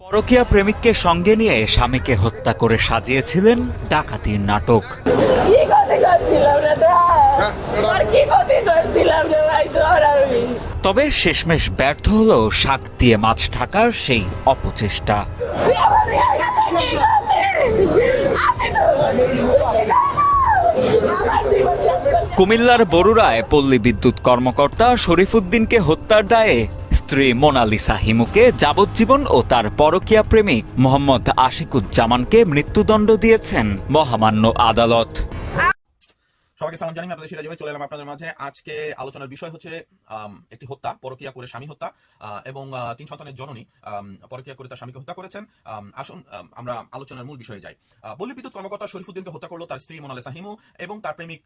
পরকীয়া প্রেমিককে সঙ্গে নিয়ে স্বামীকে হত্যা করে সাজিয়েছিলেন ডাকাতির নাটক। তবে শেষমেশ ব্যর্থ হল শাক দিয়ে মাছ ঢাকার সেই অপচেষ্টা। কুমিল্লার বরুড়ায় পল্লী বিদ্যুৎ কর্মকর্তা শরীফুদ্দিনকে হত্যার দায়ে স্ত্রী মোনালিসা হিমুকে যাবজ্জীবন ও তার পরকীয়া প্রেমিক মোহাম্মদ আশিকুজ্জামানকে মৃত্যুদণ্ড দিয়েছেন মহামান্য আদালত। সবাইকে সালাম জানি আপনাদের সিরাজ ভাই চলে এলাম আপনাদের মাঝে। আজকে আলোচনার বিষয় হচ্ছে একটি হত্যা, পরকিয়া করে স্বামী হত্যা এবং তিন সন্তানের জননী পরকিয়া করে তার স্বামীকে হত্যা করেছেন। আসুন আমরা আলোচনার মূল বিষয়ে যাই। পল্লী বিদ্যুৎ কর্মকর্তা শরীফুদ্দিনকে হত্যা করল তার স্ত্রী মোনালেসা হিমু এবং তার প্রেমিক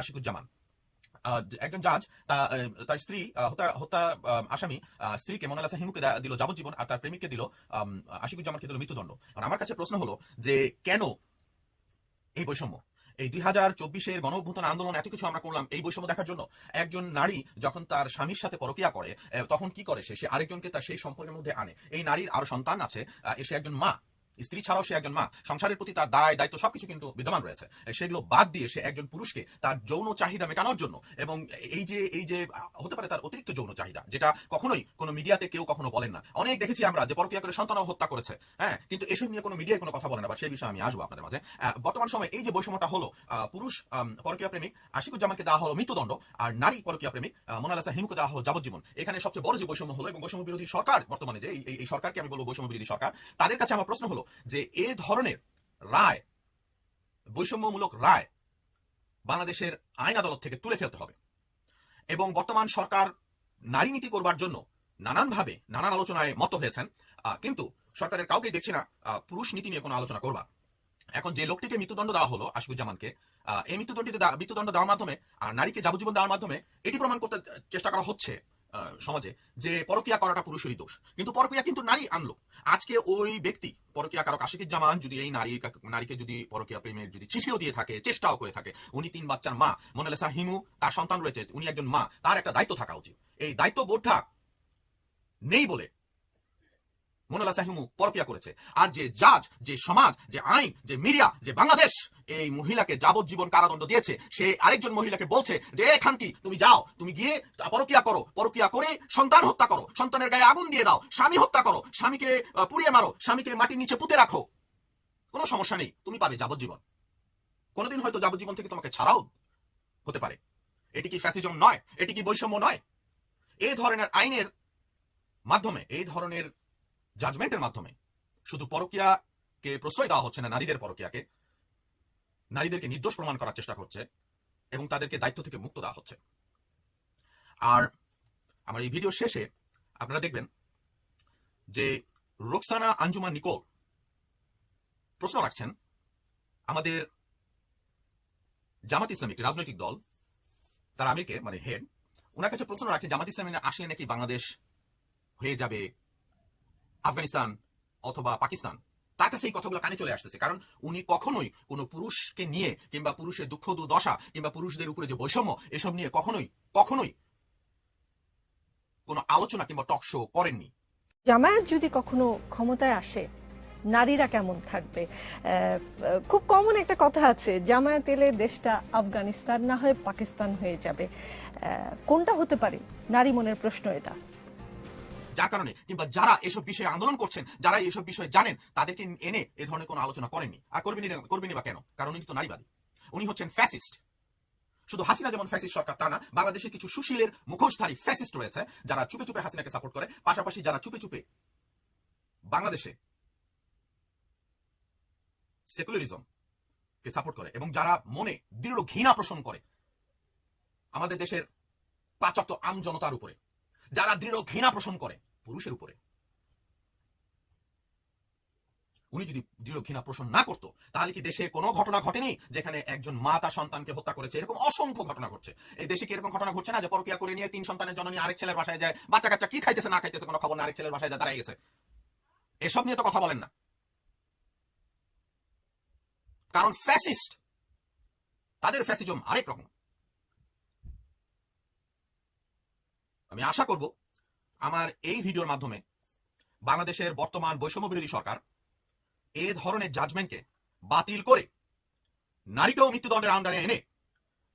আশিকুজ্জামান। একজন জাজ তার স্ত্রী হত্যা হত্যা আসামি আহ, স্ত্রীকে মোনালেসা হিমুকে দিল যাবজ্জীবন আর তার প্রেমিককে দিল আশিকুজ্জামানকে দিল মৃত্যুদণ্ড। আর আমার কাছে প্রশ্ন হলো যে কেন এই বৈষম্য? এই দুই হাজার চব্বিশের গণ অভ্যুত্থান আন্দোলন এত কিছু আমরা করলাম এই বৈষম্য দেখার জন্য? একজন নারী যখন তার স্বামীর সাথে পরকিয়া করে তখন কি করে সে? আরেকজনকে তার সেই সম্পর্কের মধ্যে আনে। এই নারীর আরও সন্তান আছে সে একজন মা। স্ত্রী ছাড়াও সে একজন মা। সংসারের প্রতি তার দায়, দায়িত্ব সবকিছু কিন্তু বিদ্যমান রয়েছে। সেগুলো বাদ দিয়ে সে একজন পুরুষকে তার যৌন চাহিদা মেটানোর জন্য এবং এই যে এই যে হতে পারে তার অতিরিক্ত যৌন চাহিদা, যেটা কখনোই কোনো মিডিয়াতে কেউ কখনো বলেন না। অনেক দেখেছি আমরা যে পরকিয়া করে সন্তানও হত্যা করেছে হ্যাঁ? কিন্তু এসব নিয়ে কোনো মিডিয়ায় কোনো কথা বলে না, বা সেই বিষয়ে আমি আসব আপনাদের মাঝে। বর্তমান সময়ে এই যে বৈষম্যটা হলো পুরুষ পরকীয়া প্রেমিক আশিকুজ্জামানকে দেওয়া হলো মৃত্যুদণ্ড, আর নারী পরকীয়া প্রেমিক মোনালিসা হিমুকে দেওয়া হলো যাবজ্জীবন। এখানে সবচেয়ে বড় যে বৈষম্য হলো এবং বৈষম্য বিরোধী সরকার, বর্তমানে যে এই সরকারকে আমি বলব বৈষম্য বিরোধী সরকার, তাদের কাছে আমার প্রশ্ন হলো যে এ ধরনের রায়, বৈষম্যমূলক রায় বাংলাদেশের আইন আদালত থেকে তুলে ফেলতে হবে। এবং বর্তমান সরকার নারী নীতি করবার জন্য নানানভাবে নানান আলোচনায় মত হয়েছেন। কিন্তু সরকারের কাউকেই দেখছি না পুরুষ নীতি নিয়ে কোনো আলোচনা করবা। এখন যে লোকটিকে মৃত্যুদণ্ড দেওয়া হলো আশিকুজ্জামানকে এই মৃত্যুদণ্ডটিতে মৃত্যুদণ্ড দেওয়ার মাধ্যমে আর নারীকে যাবজ্জীবন দেওয়ার মাধ্যমে এটি প্রমাণ করতে চেষ্টা করা হচ্ছে। সমাজে যে পরকিয়া করাটা পুরুষেরই দোষ। কিন্তু পরকিয়া কিন্তু নারী আনলো। আজকে ওই ব্যক্তি, পরকিয়া কারক জামান, যদি এই নারী নারীকে যদি পরকিয়া প্রেমের যদি চিঠিও দিয়ে থাকে, চেষ্টাও করে থাকে, উনি তিন বাচ্চার মা, মোনালেসা হিমু, তার সন্তান রয়েছে, উনি একজন মা, তার একটা দায়িত্ব থাকা উচিত। এই দায়িত্ব বোধটা নেই বলে মোনালা সাহিমু পরকিয়া করেছে। আর যে জাজ, যে সমাজ, যে আইন, যে মিডিয়া, যে বাংলাদেশ, এই মহিলাকে যাবজ্জীবন কারাদণ্ড দিয়েছে। সে আরেকজন মহিলাকে বলছে যে, এ খানকি, তুমি যাও, তুমি গিয়ে পরকিয়া করো। পরকিয়া করে সন্তান হত্যা করো। সন্তানের গায়ে আগুন দিয়ে দাও। স্বামী হত্যা করো। স্বামীকে পুড়িয়ে মারো। স্বামীকে মাটির নিচে পুঁতে রাখো। কোনো সমস্যা নেই, তুমি পাবে যাবজ্জীবন। কোনোদিন হয়তো যাবজ্জীবন থেকে তোমাকে ছাড়াও হতে পারে। এটি কি ফ্যাসিজম নয়? এটি কি বৈষম্য নয়? এই ধরনের আইনের মাধ্যমে, এই ধরনের জাজমেন্টের মাধ্যমে। শুধু পরকিয়াকে প্রশ্রয় দেওয়া হচ্ছে না, নারীদের পরকিয়াকে। নারীদেরকে নির্দোষ প্রমাণ করার চেষ্টা করছে এবং তাদেরকে দায়িত্ব থেকে মুক্ত দেওয়া হচ্ছে। আর আমার এই ভিডিও শেষে আপনারা দেখবেন যে রোকসানা আঞ্জুমান নিকোল প্রশ্ন রাখছেন, আমাদের জামাত ইসলামী একটি রাজনৈতিক দল, তার আমিরকে মানে হেড ওনার কাছে প্রশ্ন রাখছে, জামাত ইসলামী আসলে নাকি বাংলাদেশ হয়ে যাবে আফগানিস্তান অথবা পাকিস্তান, তার কাছে এই কথাগুলো কানে চলে আসতেছে। কারণ উনি কখনোই কোনো পুরুষকে নিয়ে কিংবা পুরুষের দুঃখ, দুর্দশা কিংবা পুরুষদের উপরে যে বৈষম্য, এসব নিয়ে কখনোই কখনোই কোনো আলোচনা কিংবা টক শো করেননি। জামায়াত যদি কখনো ক্ষমতায় আসে, নারীরা কেমন থাকবে? খুব কমন একটা কথা আছে, জামায়াত এলে দেশটা আফগানিস্তান না হয়ে পাকিস্তান হয়ে যাবে। কোনটা হতে পারে? নারী মনের প্রশ্ন এটা। যার কারণে কিংবা যারা এসব বিষয়ে আন্দোলন করছেন, যারা এসব বিষয়ে জানেন, তাদেরকে এনে এ ধরনের কোনো আলোচনা করেননি। আর করবেনই না- করবেনই বা কেন? কারণ উনি তো নারীবাদী। উনি হচ্ছেন ফ্যাসিস্ট। শুধু হাসিনা যেমন ফ্যাসিস্ট সরকার, তা না, বাংলাদেশের কিছু সুশীলের মুখোশধারী ফ্যাসিস্ট রয়েছে, যারা চুপে চুপে হাসিনাকে সাপোর্ট করে। পাশাপাশি যারা চুপে চুপে বাংলাদেশে সেকুলারিজম কে সাপোর্ট করে এবং যারা মনে দৃঢ় ঘৃণা পোষণ করে আমাদের দেশের পাঁচক্ত আম জনতার উপরে, যারা দৃঢ় ঘৃণা পোষণ করে পুরুষের উপরে। উনি যদি দৃঢ় ঘৃণা পোষণ না করতো, তাহলে কি দেশে কোনো ঘটনা ঘটেনি? যেখানে একজন মা তার সন্তানকে হত্যা করেছে, এরকম অসংখ্য ঘটনা ঘটছে। এই দেশে কি এরকম ঘটনা ঘটছে না যে পরকিয়া করে নিয়ে তিন সন্তানের জননী আরেক ছেলের বাসায় যায় বাচ্চা কাচ্চা কি খাইতেছে, না খাইতেছে, কোনো খবর না, আরেক ছেলের বাসায় যায় দাঁড়াই গেছে। এসব নিয়ে তো কথা বলেন না। কারণ ফ্যাসিস্ট তাদের ফ্যাসিজম আরেক রকম। আমি আশা করব আমার এই ভিডিওর মাধ্যমে বাংলাদেশের বর্তমান বৈষম্য বিরোধী সরকার এ ধরনের জাজমেন্টকে বাতিল করে নারীকেও মৃত্যুদণ্ডের আন্ডারে এনে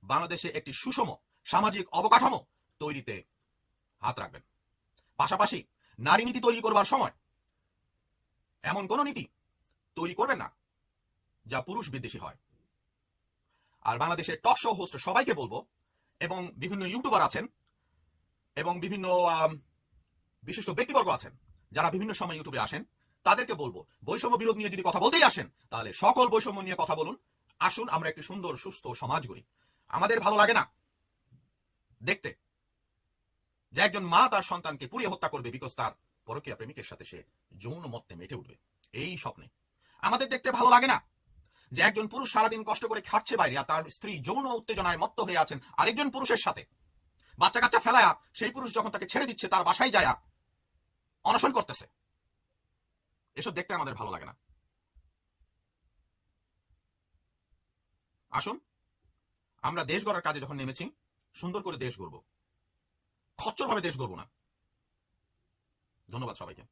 বাংলাদেশে একটি সুষম সামাজিক অবকাঠামো তৈরিতে হাত রাখবেন। পাশাপাশি নারী নীতি তৈরি করবার সময় এমন কোন নীতি তৈরি করবেন না যা পুরুষ বিদ্বেষী হয়। আর বাংলাদেশের টক শো হোস্ট সবাইকে বলব এবং বিভিন্ন ইউটিউবার আছেন এবং বিভিন্ন বিশিষ্ট ব্যক্তিবর্গ আছেন। যারা বিভিন্ন সময় ইউটিউবে আসেন, তাদেরকে বলব, বৈষম্য বিরোধ নিয়ে যদি কথা বলতেই আসেন, তাহলে সকল বৈষম্য নিয়ে কথা বলুন। আসুন, আমরা একটি সুন্দর, সুস্থ সমাজ গড়ি। আমাদের ভালো লাগে না দেখতে যে একজন মা তার সন্তানকে পুড়িয়ে হত্যা করবে বিকজ তার পরকীয়া প্রেমিকের সাথে সে যৌন মত্তে মেটে উঠবে। এই স্বপ্নে। আমাদের দেখতে ভালো লাগে না যে একজন পুরুষ সারাদিন কষ্ট করে খাটছে বাইরে আর তার স্ত্রী যৌন উত্তেজনায় মত্ত হয়ে আছেন আরেকজন পুরুষের সাথে। বাচ্চা কাচ্চা ফেলায়া সেই পুরুষ যখন তাকে ছেড়ে দিচ্ছে, তার বাসায় যায়া অনশন করতেছে। এসব দেখতে আমাদের ভালো লাগে না। আসুন, আমরা দেশ গড়ার কাজে যখন নেমেছি, সুন্দর করে দেশ গড়ব। খচ্চর ভাবে দেশ গড়ব না। ধন্যবাদ সবাইকে।